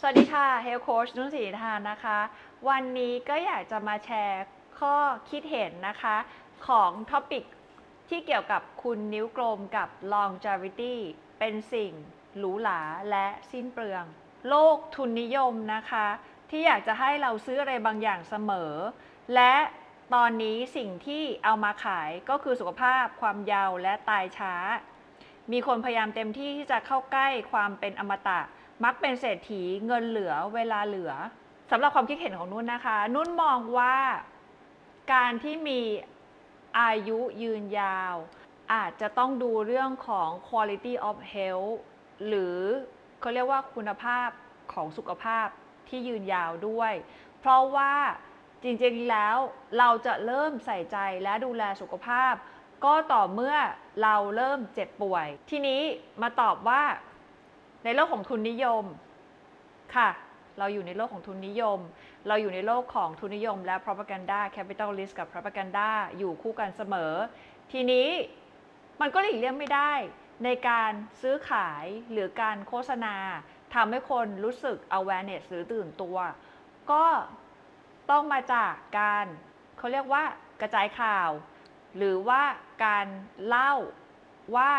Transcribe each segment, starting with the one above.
สวัสดีค่ะ Health Coach นุ่นศรีทานนะคะ วันนี้ก็อยากจะมาแชร์ข้อคิดเห็นนะคะ ของท็อปิกที่เกี่ยวกับคุณนิ้วกลมกับ longevity เป็นสิ่งหรูหราและสิ้นเปลือง โลกทุนนิยมนะคะ ที่อยากจะให้เราซื้ออะไรบางอย่างเสมอ และตอนนี้สิ่งที่เอามาขายก็คือสุขภาพความยาวและตายช้า มีคนพยายามเต็มที่ที่จะเข้าใกล้ความเป็นอมตะ มักเป็นเศรษฐีเงินเหลือเวลาเหลือสำหรับความคิดเห็นของนุ่นนะคะ นุ่นมองว่าการที่มีอายุยืนยาว อาจจะต้องดูเรื่องของ quality of health หรือเขาเรียกว่าคุณภาพของสุขภาพที่ยืนยาวด้วย เพราะว่าจริงๆแล้วเราจะเริ่มใส่ใจและดูแลสุขภาพ ก็ต่อเมื่อเราเริ่มเจ็บป่วย ทีนี้มาตอบว่า ในโลกของทุนนิยมค่ะ เราอยู่ในโลกของทุนนิยม เราอยู่ในโลกของทุนนิยม และ propaganda capitalist กับ propaganda อยู่คู่กันเสมอ ทีนี้มันก็หลีกเลี่ยงไม่ได้ ในการซื้อขายหรือการโฆษณาทำให้คนรู้สึก awareness หรือตื่นตัว ก็ต้องมาจากการเขาเรียกว่ากระจายข่าว หรือว่าการเล่าว่า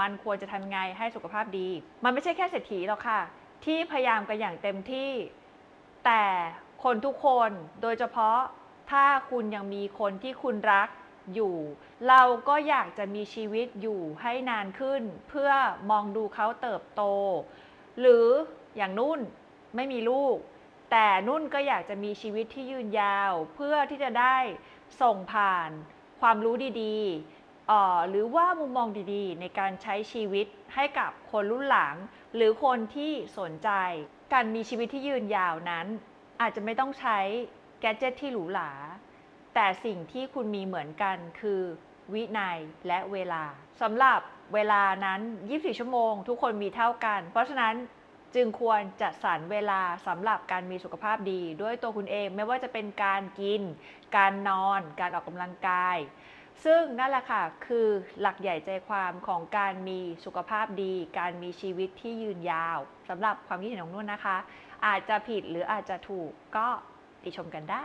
มันควรจะทำไงให้สุขภาพดี มันไม่ใช่แค่เศรษฐีหรอกค่ะ ที่พยายามกันอย่างเต็มที่ แต่คนทุกคนโดยเฉพาะถ้าคุณยังมีคนที่คุณรักอยู่ เราก็อยากจะมีชีวิตอยู่ให้นานขึ้น เพื่อมองดูเขาเติบโต หรืออย่างนุ่นไม่มีลูก แต่นุ่นก็อยากจะมีชีวิตที่ยืนยาว เพื่อที่จะได้ส่งผ่านความรู้ดีๆ หรือว่ามุมมองดีๆ ในการใช้ชีวิตให้กับคนรุ่นหลัง หรือคนที่สนใจ การมีชีวิตที่ยืนยาวนั้น อาจจะไม่ต้องใช้แกดเจิตที่หรูหราแต่สิ่งที่คุณมีเหมือนกันคือ วินัยและเวลาสำหรับเวลานั้น 24 ชั่วโมง ทุกคนมีเท่ากัน เพราะฉะนั้นจึงควรจัดสรรเวลาสำหรับการมีสุขภาพดี ด้วยตัวคุณเองไม่ว่าจะเป็นการกิน การนอน การออกกำลังกาย ซึ่งนั่นแหละค่ะคือหลักใหญ่ใจความของการมีสุขภาพดี การมีชีวิตที่ยืนยาวสำหรับความคิดเห็นของนุ่นนะคะ อาจจะผิดหรืออาจจะถูกก็ติชมกันได้